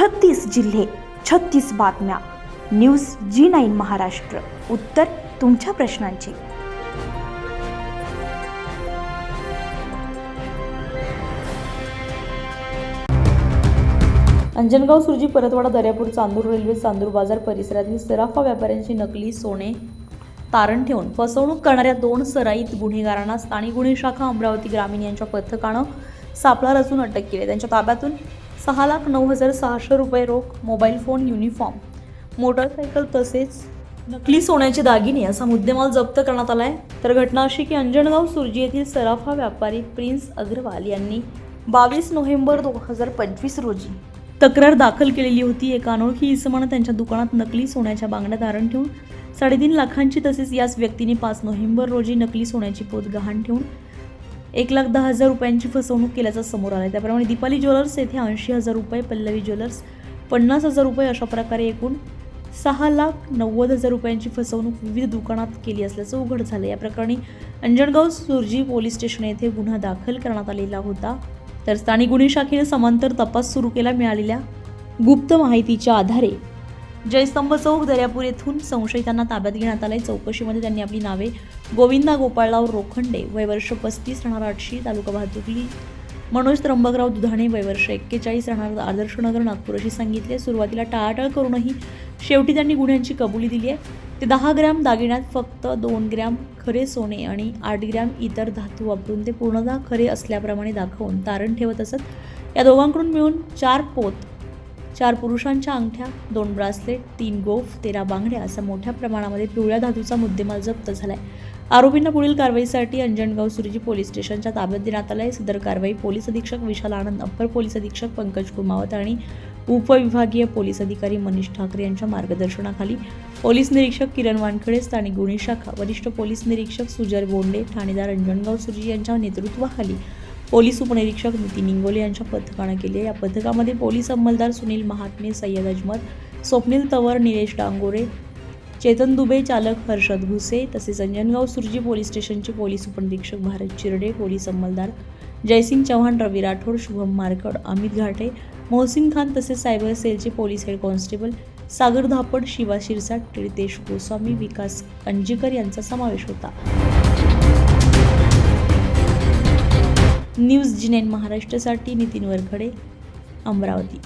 छत्तीस जिल्हे छत्तीस बातम्या. News G nine Maharashtra. उत्तर तुमच्या प्रश्नांची. अंजनगाव सुरजी परतवाडा दर्यापूर चांदूर रेल्वे चांदूर बाजार परिसरातील सराफा व्यापाऱ्यांची नकली सोने तारण ठेवून फसवणूक करणाऱ्या दोन सराईत गुन्हेगारांना स्थानिक गुन्हे शाखा अमरावती ग्रामीण यांच्या पथकानं सापळा रचून अटक केली त्यांच्या ताब्यातून सहा लाख नऊ हजार सहाशे रुपये रोख मोबाईल फोन युनिफॉर्म. मोटरसायकल तसेच नकली सोन्याचे दागिने असा मुद्देमाल जप्त करण्यात आला आहे तर घटना अशी की अंजनगाव सुरजी येथील सराफा व्यापारी प्रिन्स अग्रवाल यांनी बावीस नोव्हेंबर दोन हजार पंचवीस रोजी तक्रार दाखल केलेली होती. एका अनोळखी इसमानं त्यांच्या दुकानात नकली सोन्याच्या बांगड्या तारण ठेवून साडेतीन लाखांची तसेच याच व्यक्तीने पाच नोव्हेंबर रोजी नकली सोन्याची पोत गहाण ठेवून एक लाख दहा हजार रुपयांची फसवणूक केल्याचं समोर आलं त्याप्रमाणे दीपाली ज्वेलर्स येथे ऐंशी हजार रुपये पल्लवी ज्वेलर्स पन्नास हजार रुपये अशा प्रकारे एकूण सहा लाख नव्वद हजार रुपयांची फसवणूक विविध दुकानात केली असल्याचं उघड झालं या प्रकरणी अंजनगाव सुरजी पोलीस स्टेशन येथे गुन्हा दाखल करण्यात आलेला होता. तर स्थानिक गुन्हे शाखेने समांतर तपास सुरू केला. मिळालेल्या गुप्त माहितीच्या आधारे जयस्तंभ चौक दर्यापूर येथून संशयितांना ताब्यात घेण्यात आलंय. चौकशीमध्ये त्यांनी आपली नावे गोविंदा गोपाळराव रोखंडे वयवर्ष पस्तीस राहणार आठशी तालुका वाहतुकी मनोज त्र्यंबकराव दुधाणे वयवर्ष एक्केचाळीस राहणार आदर्शनगर नागपूर अशी सांगितले सुरुवातीला टाळाटाळ करूनही शेवटी त्यांनी गुन्ह्यांची कबुली दिली आहे. ते दहा ग्रॅम दागिन्यात फक्त दोन ग्रॅम खरे सोने आणि आठ ग्रॅम इतर धातू वापरून ते पूर्णतः खरे असल्याप्रमाणे दाखवून तारण ठेवत असत. या दोघांकडून मिळून चार पोत चार पुरुषांच्या अंगठ्या दोन ब्रासलेट तीन गोफ तेरा बांगड्या असा मोठ्या प्रमाणामध्ये पिवळ्या धातूचा मुद्देमाल जप्त झालाय. आरोपींना पुढील कारवाईसाठी अंजनगाव सुरजी पोलीस स्टेशनच्या ताब्यात देण्यात आलाय. सदर कारवाई पोलीस अधीक्षक विशाल आनंद अप्पर पोलीस अधीक्षक पंकज कुमावत आणि उपविभागीय पोलीस अधिकारी मनीष ठाकरे यांच्या मार्गदर्शनाखाली. पोलीस निरीक्षक किरण वानखडे स्थानिक गुन्हे शाखा वरिष्ठ पोलीस निरीक्षक सुजय बोंडे ठाणेदार अंजनगाव सुरजी यांच्या नेतृत्वाखाली पोलीस उपनिरीक्षक नितीन इंगोले यांच्या पथकानं केली आहे. या पथकामध्ये पोलीस अंमलदार सुनील महात्मे सय्यद अजमत स्वप्नील तवर निलेश डांगोरे चेतन दुबे चालक हर्षद घुसे तसेच अंजनगाव सुरजी पोलीस स्टेशनचे पोलीस उपनिरीक्षक भारत चिरडे पोलीस अंमलदार जयसिंग चव्हाण रवी राठोड शुभम मारकड अमित घाटे मोहसिन खान तसेच सायबर सेलचे police head constable Sagar Dhapad Shiva Shirsat Ritesh Goswami Vikas Anjikar यांचा समावेश होता न्यूज जिनेन महाराष्ट्रासाठी नितीन वरखडे अमरावती.